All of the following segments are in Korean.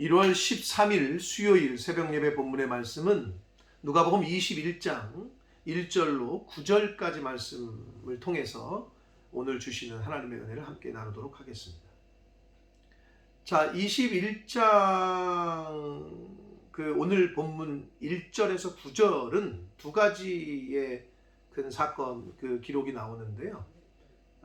1월 13일 수요일 새벽 예배 본문의 말씀은 누가복음 21장 1절로 9절까지 말씀을 통해서 오늘 주시는 하나님의 은혜를 함께 나누도록 하겠습니다. 자, 21장 그 오늘 본문 1절에서 9절은 두 가지의 큰 사건 그 기록이 나오는데요.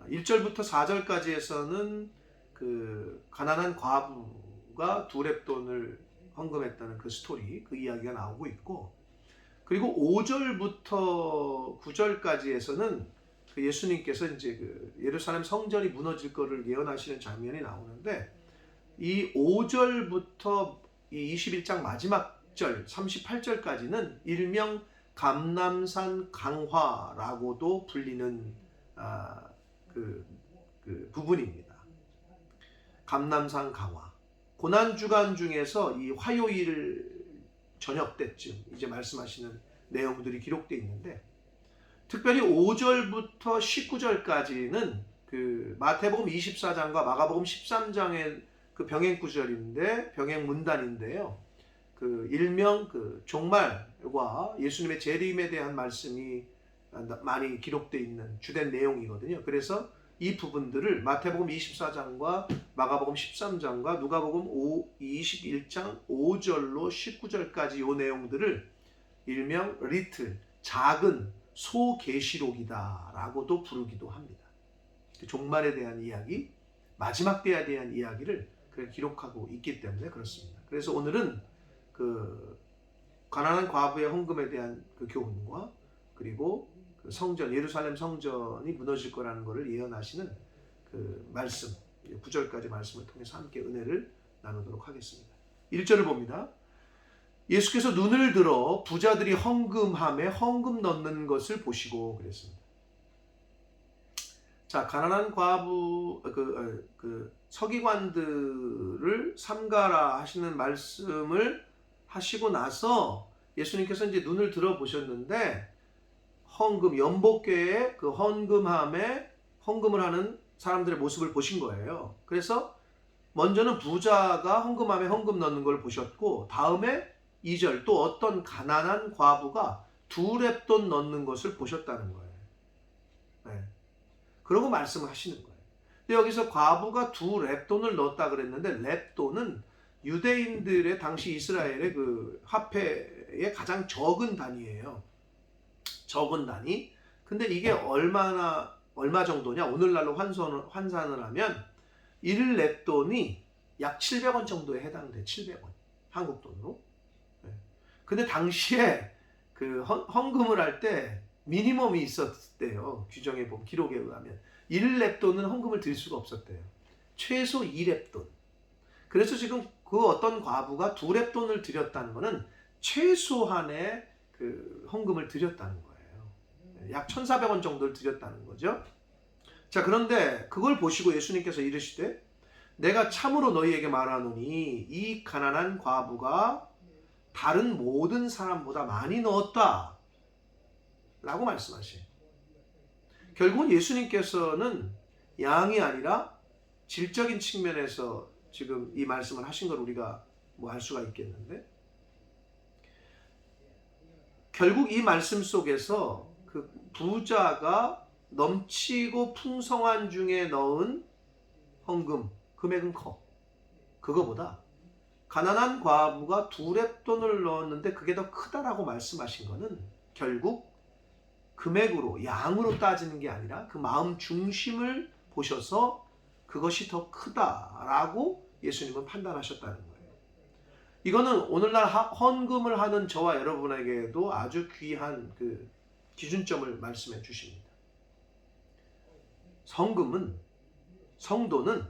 1절부터 4절까지에서는 그 가난한 과부 가 두 랩돈을 헌금했다는 그 스토리, 그 이야기가 나오고 있고 그리고 5절부터 9절까지에서는 그 예수님께서 이제 그 예루살렘 성전이 무너질 거를 예언하시는 장면이 나오는데 이 5절부터 이 21장 마지막 절 38절까지는 일명 감남산 강화라고도 불리는 아, 그, 그 부분입니다. 감남산 강화. 고난 주간 중에서 이 화요일 저녁 때쯤 이제 말씀하시는 내용들이 기록되어 있는데 특별히 5절부터 19절까지는 그 마태복음 24장과 마가복음 13장의 그 병행 구절인데 병행 문단인데요. 그 일명 그 종말과 예수님의 재림에 대한 말씀이 많이 기록되어 있는 주된 내용이거든요. 그래서 이 부분들을 마태복음 24장과 마가복음 13장과 누가복음 5, 21장 5절로 19절까지 이 내용들을 일명 리틀 작은 소계시록이다라고도 부르기도 합니다. 그 종말에 대한 이야기, 마지막 때에 대한 이야기를 기록하고 있기 때문에 그렇습니다. 그래서 오늘은 그 가난한 과부의 헌금에 대한 그 교훈과 그리고 그 성전 예루살렘 성전이 무너질 거라는 것을 예언하시는 그 말씀 9절까지 말씀을 통해서 함께 은혜를 나누도록 하겠습니다. 1절을 봅니다. 예수께서 눈을 들어 부자들이 헌금함에 헌금 넣는 것을 보시고 그랬습니다. 자, 가난한 과부 그, 그 서기관들을 삼가라 하시는 말씀을 하시고 나서 예수님께서 이제 눈을 들어 보셨는데 헌금 연복교에 그 헌금함에 헌금을 하는 사람들의 모습을 보신 거예요. 그래서 먼저는 부자가 헌금함에 헌금 넣는 걸 보셨고 다음에 2절 또 어떤 가난한 과부가 두 랩돈 넣는 것을 보셨다는 거예요. 네. 그러고 말씀을 하시는 거예요. 근데 여기서 과부가 두 랩돈을 넣었다 그랬는데 랩돈은 유대인들의 당시 이스라엘의 그 화폐의 가장 적은 단위예요. 적은 단위. 근데 이게 얼마나 얼마 정도냐? 오늘날로 환산을 환산을 하면 1랩돈이 약 700원 정도에 해당돼. 700원. 한국 돈으로. 네. 근데 당시에 그 헌금을 할 때 미니멈이 있었대요. 규정에 보면 기록에 의하면 1랩돈은 헌금을 드릴 수가 없었대요. 최소 2랩돈. 그래서 지금 그 어떤 과부가 두 랩돈을 드렸다는 것은 최소한의 그 헌금을 드렸다는 거예요. 약 1,400원 정도를 드렸다는 거죠. 자, 그런데 그걸 보시고 예수님께서 이르시되 내가 참으로 너희에게 말하노니 이 가난한 과부가 다른 모든 사람보다 많이 넣었다. 라고 말씀하셔요. 결국은 예수님께서는 양이 아니라 질적인 측면에서 지금 이 말씀을 하신 걸 우리가 뭐 알 수가 있겠는데 결국 이 말씀 속에서 그 부자가 넘치고 풍성한 중에 넣은 헌금 금액은 커 그거보다 가난한 과부가 두 랩돈을 넣었는데 그게 더 크다라고 말씀하신 거는 결국 금액으로 양으로 따지는 게 아니라 그 마음 중심을 보셔서 그것이 더 크다라고 예수님은 판단하셨다는 거예요. 이거는 오늘날 헌금을 하는 저와 여러분에게도 아주 귀한 그 기준점을 말씀해 주십니다. 성금은 성도는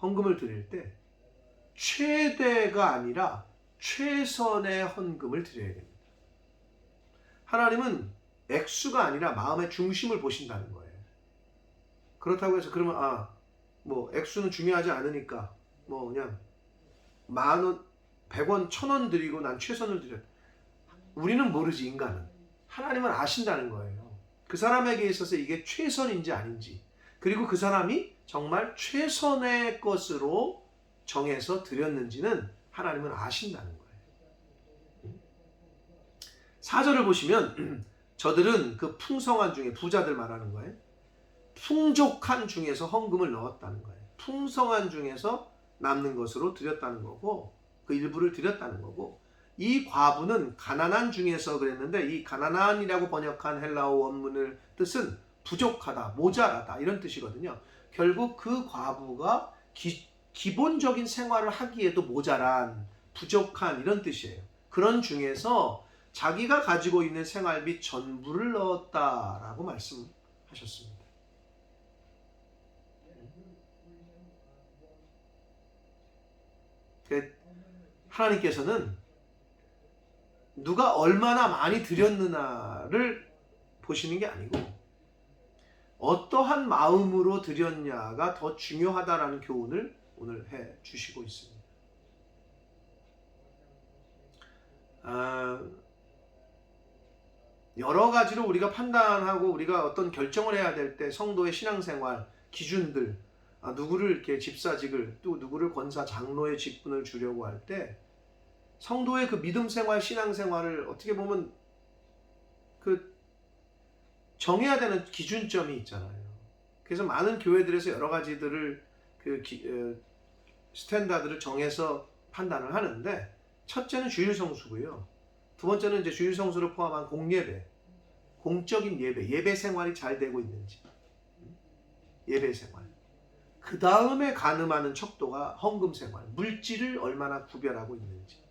헌금을 드릴 때 최대가 아니라 최선의 헌금을 드려야 됩니다. 하나님은 액수가 아니라 마음의 중심을 보신다는 거예요. 그렇다고 해서 그러면 아, 뭐 액수는 중요하지 않으니까 뭐 그냥 만 원, 백 원, 천 원 드리고 난 최선을 드렸. 우리는 모르지 인간은 하나님은 아신다는 거예요. 그 사람에게 있어서 이게 최선인지 아닌지 그리고 그 사람이 정말 최선의 것으로 정해서 드렸는지는 하나님은 아신다는 거예요. 사절을 보시면 저들은 그 풍성한 중에 부자들 말하는 거예요. 풍족한 중에서 헌금을 넣었다는 거예요. 풍성한 중에서 남는 것으로 드렸다는 거고 그 일부를 드렸다는 거고 이 과부는 가난한 중에서 그랬는데 이 가난한이라고 번역한 헬라어 원문을 뜻은 부족하다, 모자라다 이런 뜻이거든요. 결국 그 과부가 기, 기본적인 생활을 하기에도 모자란, 부족한 이런 뜻이에요. 그런 중에서 자기가 가지고 있는 생활비 전부를 넣었다라고 말씀하셨습니다. 그 하나님께서는 누가 얼마나 많이 드렸느냐를 보시는 게 아니고 어떠한 마음으로 드렸냐가 더 중요하다라는 교훈을 오늘 해 주시고 있습니다. 아, 여러 가지로 우리가 판단하고 우리가 어떤 결정을 해야 될 때 성도의 신앙생활 기준들 아, 누구를 이렇게 집사직을 또 누구를 권사 장로의 직분을 주려고 할 때 성도의 그 믿음 생활 신앙 생활을 어떻게 보면 그 정해야 되는 기준점이 있잖아요. 그래서 많은 교회들에서 여러 가지들을 그 기, 어, 스탠다드를 정해서 판단을 하는데 첫째는 주일 성수고요. 두 번째는 이제 주일 성수를 포함한 공예배, 공적인 예배, 예배 생활이 잘 되고 있는지, 예배 생활. 그 다음에 가늠하는 척도가 헌금 생활, 물질을 얼마나 구별하고 있는지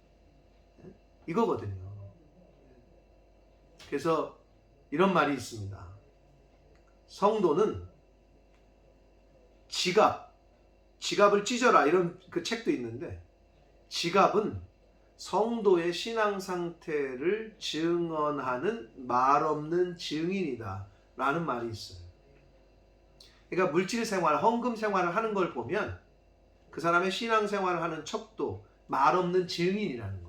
이거거든요. 그래서 이런 말이 있습니다. 성도는 지갑, 지갑을 찢어라 이런 그 책도 있는데 지갑은 성도의 신앙 상태를 증언하는 말 없는 증인이다 라는 말이 있어요. 그러니까 물질 생활, 헌금 생활을 하는 걸 보면 그 사람의 신앙 생활을 하는 척도 말 없는 증인이라는 거예요.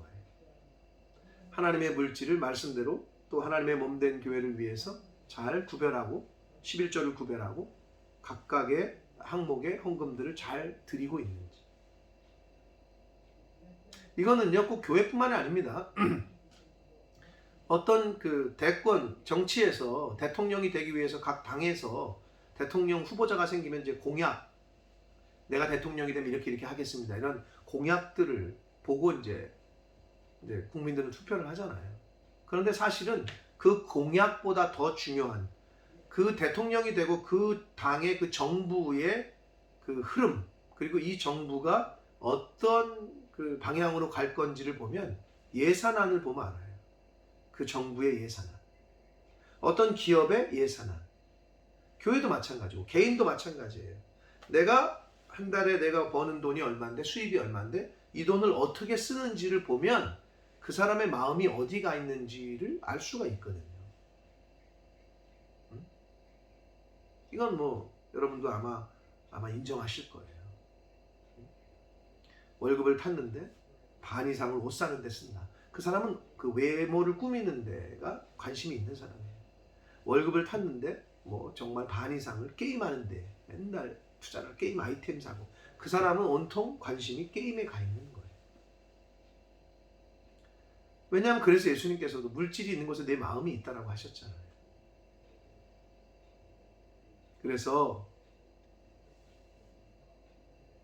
하나님의 물질을 말씀대로 또 하나님의 몸 된 교회를 위해서 잘 구별하고 11조를 구별하고 각각의 항목의 헌금들을 잘 드리고 있는지. 이거는요, 꼭 교회뿐만이 아닙니다. 어떤 그 대권 정치에서 대통령이 되기 위해서 각 당에서 대통령 후보자가 생기면 이제 공약 내가 대통령이 되면 이렇게 이렇게 하겠습니다. 이런 공약들을 보고 이제 이제 국민들은 투표를 하잖아요. 그런데 사실은 그 공약보다 더 중요한 그 대통령이 되고 그 당의 그 정부의 그 흐름 그리고 이 정부가 어떤 그 방향으로 갈 건지를 보면 예산안을 보면 알아요. 그 정부의 예산안. 어떤 기업의 예산안. 교회도 마찬가지고 개인도 마찬가지예요. 내가 한 달에 내가 버는 돈이 얼마인데 수입이 얼마인데 이 돈을 어떻게 쓰는지를 보면 그 사람의 마음이 어디가 있는지를 알 수가 있거든요. 응? 이건 뭐 여러분도 아마 아마 인정하실 거예요. 응? 월급을 탔는데 반 이상을 옷 사는 데 쓴다. 그 사람은 그 외모를 꾸미는 데가 관심이 있는 사람이에요. 월급을 탔는데 뭐 정말 반 이상을 게임하는데 맨날 투자를 게임 아이템 사고 그 사람은 온통 관심이 게임에 가 있는 거예요. 왜냐하면 그래서 예수님께서도 물질이 있는 곳에 내 마음이 있다라고 하셨잖아요. 그래서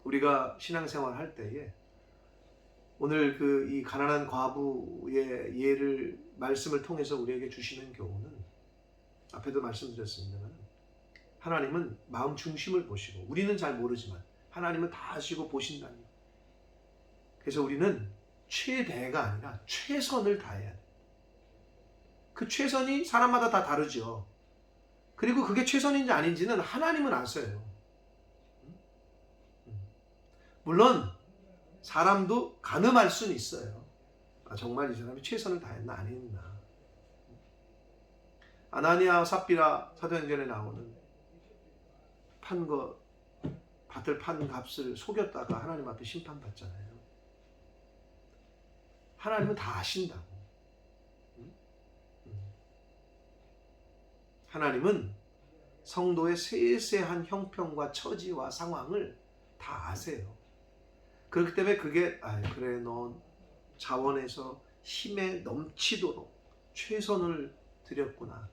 우리가 신앙생활 할 때에 오늘 그 이 가난한 과부의 예를 말씀을 통해서 우리에게 주시는 교훈은 앞에도 말씀드렸습니다만 하나님은 마음 중심을 보시고 우리는 잘 모르지만 하나님은 다 아시고 보신다니. 그래서 우리는 최대가 아니라 최선을 다해야 돼. 그 최선이 사람마다 다 다르죠. 그리고 그게 최선인지 아닌지는 하나님은 아세요. 물론 사람도 가늠할 수는 있어요. 아, 정말 이 사람이 최선을 다했나 안 했나. 아나니아 삽비라 사도행전에 나오는 판거 밭을 판 값을 속였다가 하나님 앞에 심판받잖아요. 하나님은 다 아신다고. 하나님은 성도의 세세한 형편과 처지와 상황을 다 아세요. 그렇기 때문에 그게 아 그래 너 자원에서 힘에 넘치도록 최선을 들였구나.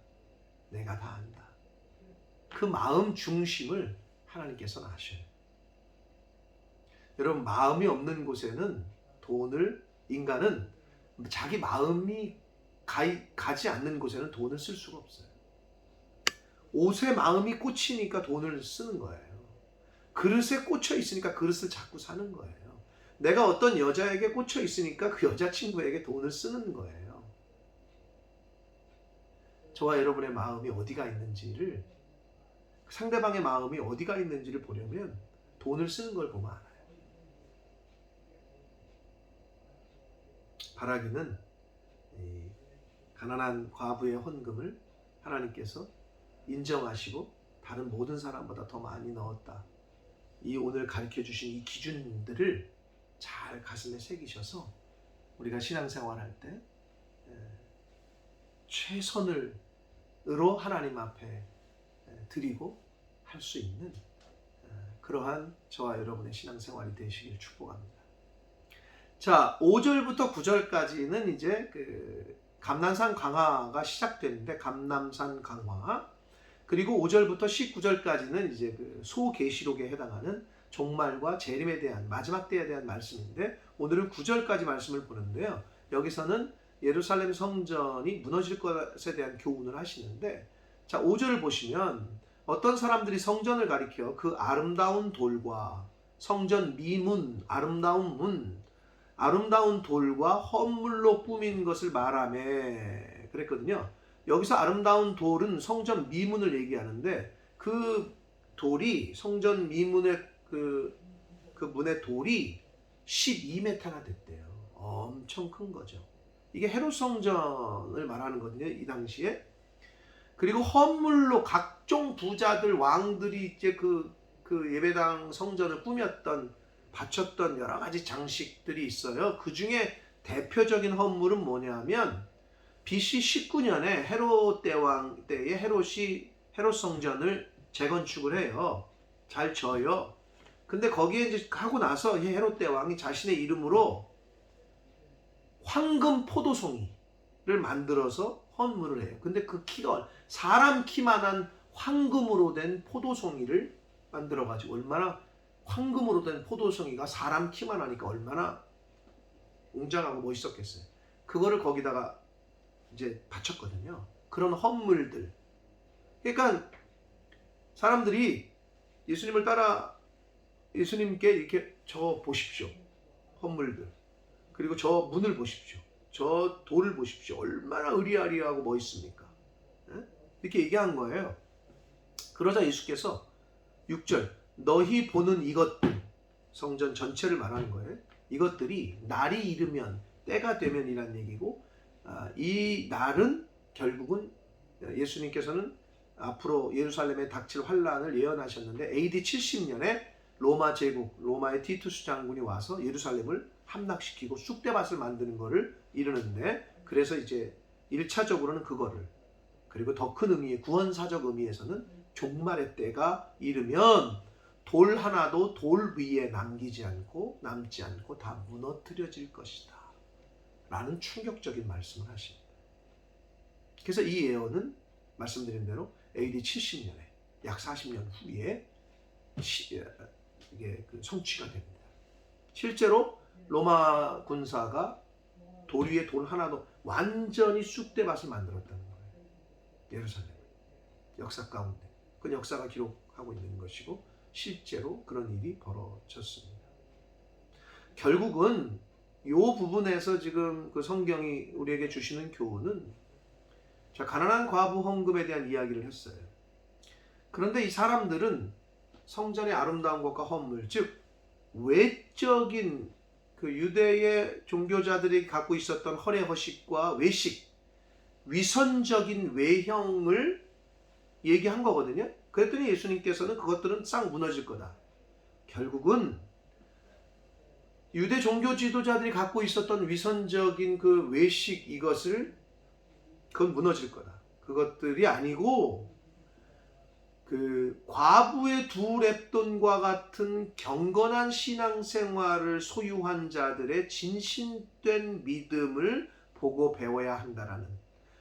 내가 다 안다. 그 마음 중심을 하나님께서는 아셔요. 여러분 마음이 없는 곳에는 돈을 인간은 자기 마음이 가, 가지 않는 곳에는 돈을 쓸 수가 없어요. 옷에 마음이 꽂히니까 돈을 쓰는 거예요. 그릇에 꽂혀 있으니까 그릇을 자꾸 사는 거예요. 내가 어떤 여자에게 꽂혀 있으니까 그 여자친구에게 돈을 쓰는 거예요. 저와 여러분의 마음이 어디가 있는지를 상대방의 마음이 어디가 있는지를 보려면 돈을 쓰는 걸 보면 알아요. 바라기는 이 가난한 과부의 헌금을 하나님께서 인정하시고 다른 모든 사람보다 더 많이 넣었다. 이 오늘 가르쳐 주신 이 기준들을 잘 가슴에 새기셔서 우리가 신앙생활할 때 에, 최선을으로 하나님 앞에 에, 드리고 할 수 있는 에, 그러한 저와 여러분의 신앙생활이 되시길 축복합니다. 자, 5절부터 9절까지는 이제 그 감남산 강화가 시작되는데 감남산 강화 그리고 5절부터 19절까지는 이제 그 소계시록에 해당하는 종말과 재림에 대한 마지막 때에 대한 말씀인데 오늘은 9절까지 말씀을 보는데요. 여기서는 예루살렘 성전이 무너질 것에 대한 교훈을 하시는데 자, 5절을 보시면 어떤 사람들이 성전을 가리켜 그 아름다운 돌과 성전 미문, 아름다운 문, 아름다운 돌과 헌물로 꾸민 것을 말하매 그랬거든요. 여기서 아름다운 돌은 성전 미문을 얘기하는데 그 돌이 성전 미문의 그, 그 문의 돌이 12m나 됐대요. 엄청 큰 거죠. 이게 헤롯 성전을 말하는 거거든요. 이 당시에. 그리고 헌물로 각종 부자들, 왕들이 이제 그, 그 예배당 성전을 꾸몄던, 바쳤던 여러 가지 장식들이 있어요. 그 중에 대표적인 헌물은 뭐냐면, BC 19년에 헤롯 대왕 때에 헤롯이 헤롯 성전을 재건축을 해요. 잘 져요. 근데 거기에 이제 하고 나서 이 헤롯 대왕이 자신의 이름으로 황금 포도송이를 만들어서 헌물을 해요. 근데 그 키가 사람 키만한 황금으로 된 포도송이를 만들어 가지고 얼마나 황금으로 된 포도송이가 사람 키만 하니까 얼마나 웅장하고 멋있었겠어요. 그거를 거기다가 이제 바쳤거든요. 그런 헌물들. 그러니까 사람들이 예수님을 따라 예수님께 이렇게 저 보십시오. 헌물들. 그리고 저 문을 보십시오. 저 돌을 보십시오. 얼마나 의리아리하고 멋있습니까? 예? 이렇게 얘기한 거예요. 그러자 예수께서 6절 너희 보는 이것들 성전 전체를 말하는 거예요. 이것들이 날이 이르면 때가 되면이란 얘기고 아, 이 날은 결국은 예수님께서는 앞으로 예루살렘에 닥칠 환란을 예언하셨는데 AD 70년에 로마 제국, 로마의 티투스 장군이 와서 예루살렘을 함락시키고 쑥대밭을 만드는 것을 이루는데 그래서 이제 1차적으로는 그거를 그리고 더 큰 의미의 구원사적 의미에서는 종말의 때가 이르면 돌 하나도 돌 위에 남기지 않고 남지 않고 다 무너뜨려질 것이다. 라는 충격적인 말씀을 하십니다. 그래서 이 예언은 말씀드린 대로 AD 70년에 약 40년 후에 시, 이게 그 성취가 됩니다. 실제로 로마 군사가 돌 위에 돌 하나도 완전히 쑥대밭을 만들었다는 거예요. 예루살렘 역사 가운데 그 역사가 기록하고 있는 것이고 실제로 그런 일이 벌어졌습니다. 결국은 이 부분에서 지금 그 성경이 우리에게 주시는 교훈은 자 가난한 과부 헌금에 대한 이야기를 했어요. 그런데 이 사람들은 성전의 아름다운 것과 헌물, 즉 외적인 그 유대의 종교자들이 갖고 있었던 허례 허식과 외식, 위선적인 외형을 얘기한 거거든요. 그랬더니 예수님께서는 그것들은 싹 무너질 거다. 결국은 유대 종교 지도자들이 갖고 있었던 위선적인 그 외식 이것을 그건 무너질 거다. 그것들이 아니고 그 과부의 두 랩돈과 같은 경건한 신앙생활을 소유한 자들의 진심된 믿음을 보고 배워야 한다라는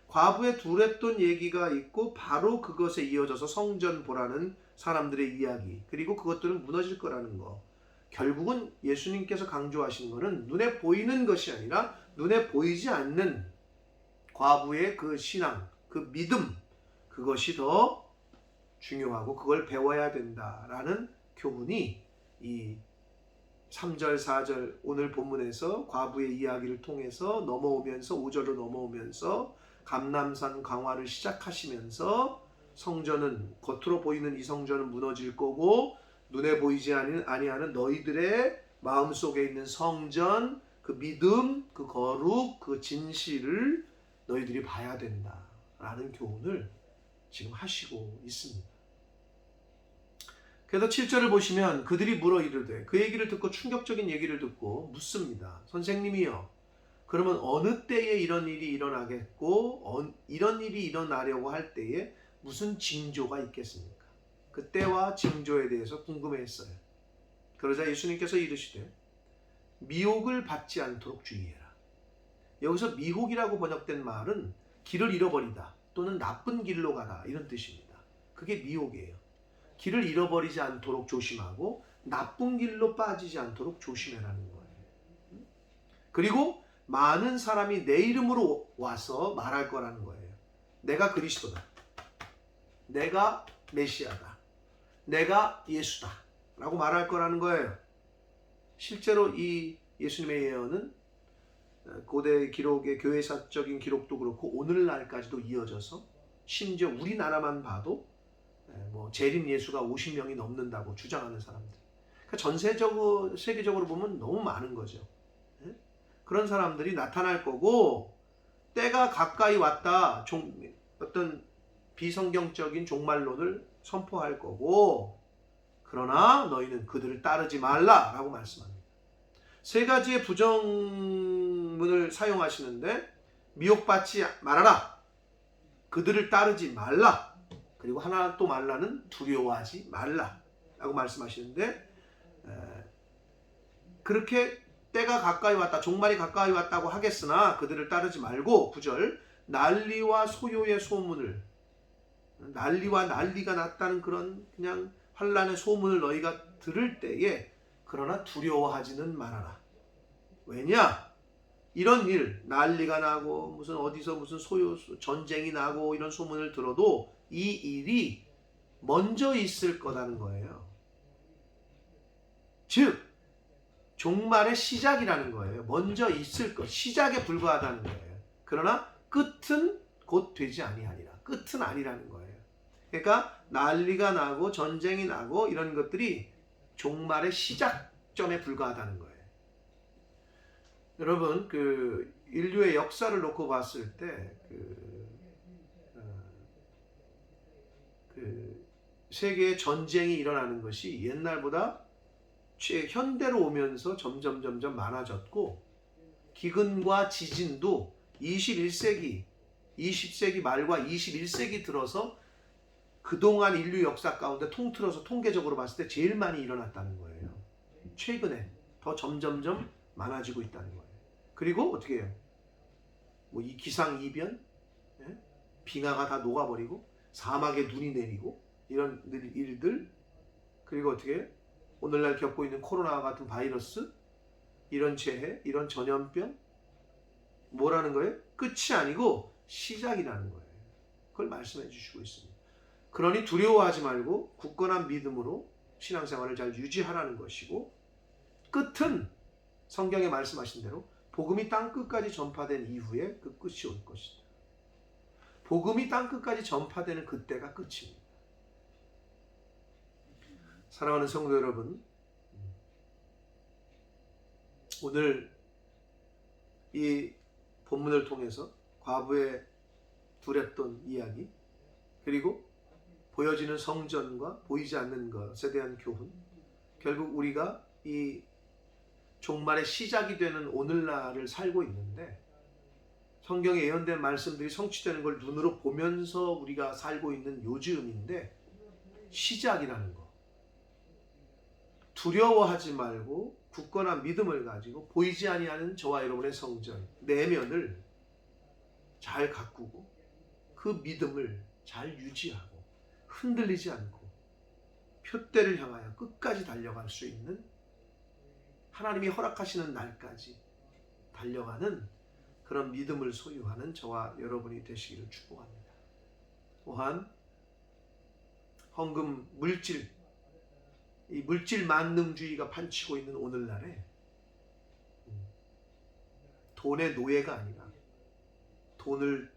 과부의 두 랩돈 얘기가 있고 바로 그것에 이어져서 성전 보라는 사람들의 이야기 그리고 그것들은 무너질 거라는 거. 결국은 예수님께서 강조하시는 것은 눈에 보이는 것이 아니라 눈에 보이지 않는 과부의 그 신앙 그 믿음 그것이 더 중요하고 그걸 배워야 된다라는 교훈이 이 3절 4절 오늘 본문에서 과부의 이야기를 통해서 넘어오면서 5절로 넘어오면서 감남산 강화를 시작하시면서 성전은 겉으로 보이는 이 성전은 무너질 거고 눈에 보이지 아니하는 너희들의 마음 속에 있는 성전 그 믿음 그 거룩 그 진실을 너희들이 봐야 된다라는 교훈을 지금 하시고 있습니다. 그래서 7절을 보시면 그들이 물어 이르되 그 얘기를 듣고 충격적인 얘기를 듣고 묻습니다. 선생님이요. 그러면 어느 때에 이런 일이 일어나겠고 어, 이런 일이 일어나려고 할 때에 무슨 징조가 있겠습니까? 그 때와 징조에 대해서 궁금해했어요. 그러자 예수님께서 이르시되 미혹을 받지 않도록 주의해라. 여기서 미혹이라고 번역된 말은 길을 잃어버리다 또는 나쁜 길로 가다 이런 뜻입니다. 그게 미혹이에요. 길을 잃어버리지 않도록 조심하고 나쁜 길로 빠지지 않도록 조심해라는 거예요. 그리고 많은 사람이 내 이름으로 와서 말할 거라는 거예요. 내가 그리스도다. 내가 메시아다. 내가 예수다. 라고 말할 거라는 거예요. 실제로 이 예수님의 예언은 고대 기록의 교회사적인 기록도 그렇고 오늘날까지도 이어져서 심지어 우리나라만 봐도 뭐 재림 예수가 50명이 넘는다고 주장하는 사람들. 그러니까 전세적으로 세계적으로 보면 너무 많은 거죠. 예? 그런 사람들이 나타날 거고 때가 가까이 왔다. 종, 어떤 비성경적인 종말론을 선포할 거고 그러나 너희는 그들을 따르지 말라라고 말씀합니다. 세 가지의 부정문을 사용하시는데 미혹받지 말아라. 그들을 따르지 말라. 그리고 하나 또 말라는 두려워하지 말라 라고 말씀하시는데 에, 그렇게 때가 가까이 왔다 종말이 가까이 왔다고 하겠으나 그들을 따르지 말고 구절 난리와 소요의 소문을 난리와 난리가 났다는 그런 그냥 환란의 소문을 너희가 들을 때에 그러나 두려워하지는 말아라 왜냐 이런 일 난리가 나고 무슨 어디서 무슨 소요 전쟁이 나고 이런 소문을 들어도 이 일이 먼저 있을 거라는 거예요. 즉 종말의 시작이라는 거예요. 먼저 있을 것, 시작에 불과하다는 거예요. 그러나 끝은 곧 되지 아니하니라. 끝은 아니라는 거예요. 그러니까 난리가 나고 전쟁이 나고 이런 것들이 종말의 시작점에 불과하다는 거예요. 여러분 그 인류의 역사를 놓고 봤을 때그 그 세계의 전쟁이 일어나는 것이 옛날보다 현대로 오면서 점점 점점 많아졌고 기근과 지진도 21세기 20세기 말과 21세기 들어서 그동안 인류 역사 가운데 통틀어서 통계적으로 봤을 때 제일 많이 일어났다는 거예요. 최근에 더 점점점 많아지고 있다는 거예요. 그리고 어떻게 해요? 뭐 이 기상 이변, 예? 빙하가 다 녹아버리고 사막에 눈이 내리고 이런 일들 그리고 어떻게 오늘날 겪고 있는 코로나 같은 바이러스 이런 재해 이런 전염병 뭐라는 거예요? 끝이 아니고 시작이라는 거예요. 그걸 말씀해 주시고 있습니다. 그러니 두려워하지 말고 굳건한 믿음으로 신앙생활을 잘 유지하라는 것이고 끝은 성경에 말씀하신 대로 복음이 땅 끝까지 전파된 이후에 그 끝이 올 것이다. 복음이 땅 끝까지 전파되는 그때가 끝입니다. 사랑하는 성도 여러분, 오늘 이 본문을 통해서 과부의 두렵던 이야기, 그리고 보여지는 성전과 보이지 않는 것에 대한 교훈, 결국 우리가 이 종말의 시작이 되는 오늘날을 살고 있는데 성경에 예언된 말씀들이 성취되는 걸 눈으로 보면서 우리가 살고 있는 요즘인데 시작이라는 거. 두려워하지 말고 굳건한 믿음을 가지고 보이지 아니하는 저와 여러분의 성전 내면을 잘 가꾸고 그 믿음을 잘 유지하고 흔들리지 않고 표대를 향하여 끝까지 달려갈 수 있는 하나님이 허락하시는 날까지 달려가는 그런 믿음을 소유하는 저와 여러분이 되시기를 축복합니다. 또한 헌금 물질 이 물질 만능주의가 판치고 있는 오늘날에 음, 돈의 노예가 아니라 돈을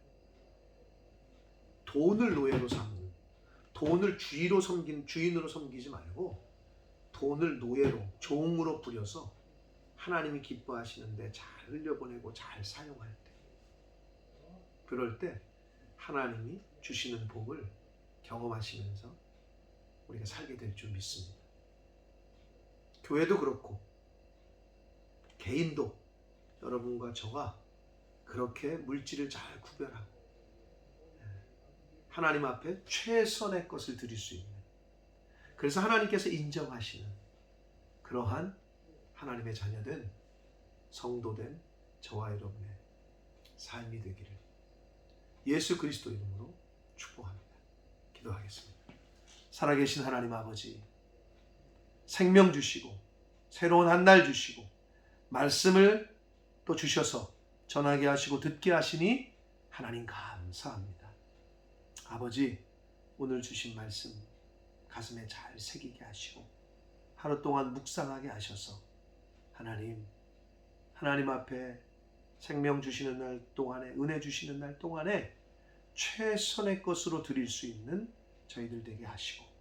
돈을 노예로 삼는 돈을 주의로 섬긴 주인으로 섬기지 말고 돈을 노예로 종으로 부려서 하나님이 기뻐하시는데 잘 흘려보내고 잘 사용할 때 그럴 때 하나님이 주시는 복을 경험하시면서 우리가 살게 될 줄 믿습니다. 교회도 그렇고 개인도 여러분과 저가 그렇게 물질을 잘 구별하고 예, 하나님 앞에 최선의 것을 드릴 수 있는 그래서 하나님께서 인정하시는 그러한 하나님의 자녀된 성도된 저와 여러분의 삶이 되기를 예수 그리스도 이름으로 축복합니다. 기도하겠습니다. 살아계신 하나님 아버지 생명 주시고 새로운 한 날 주시고 말씀을 또 주셔서 전하게 하시고 듣게 하시니 하나님 감사합니다. 아버지 오늘 주신 말씀 가슴에 잘 새기게 하시고 하루 동안 묵상하게 하셔서 하나님 하나님 앞에 생명 주시는 날 동안에 은혜 주시는 날 동안에 최선의 것으로 드릴 수 있는 저희들 되게 하시고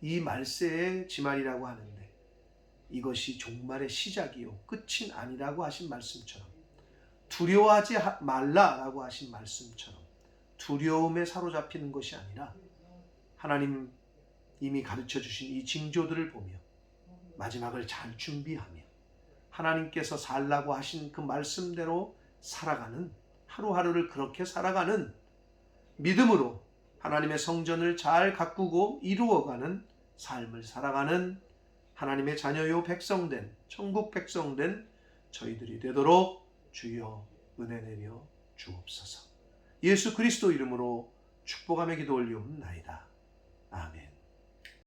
이 말세의 지말이라고 하는데 이것이 종말의 시작이요 끝이 아니라고 하신 말씀처럼 두려워하지 하- 말라라고 하신 말씀처럼 두려움에 사로잡히는 것이 아니라 하나님 이미 가르쳐 주신 이 징조들을 보며 마지막을 잘 준비하며 하나님께서 살라고 하신 그 말씀대로 살아가는 하루하루를 그렇게 살아가는 믿음으로 하나님의 성전을 잘 가꾸고 이루어가는 삶을 살아가는 하나님의 자녀요 백성된 천국 백성된 저희들이 되도록 주여 은혜 내려 주옵소서. 예수 그리스도 이름으로 축복하며 기도 올리옵나이다. 아멘.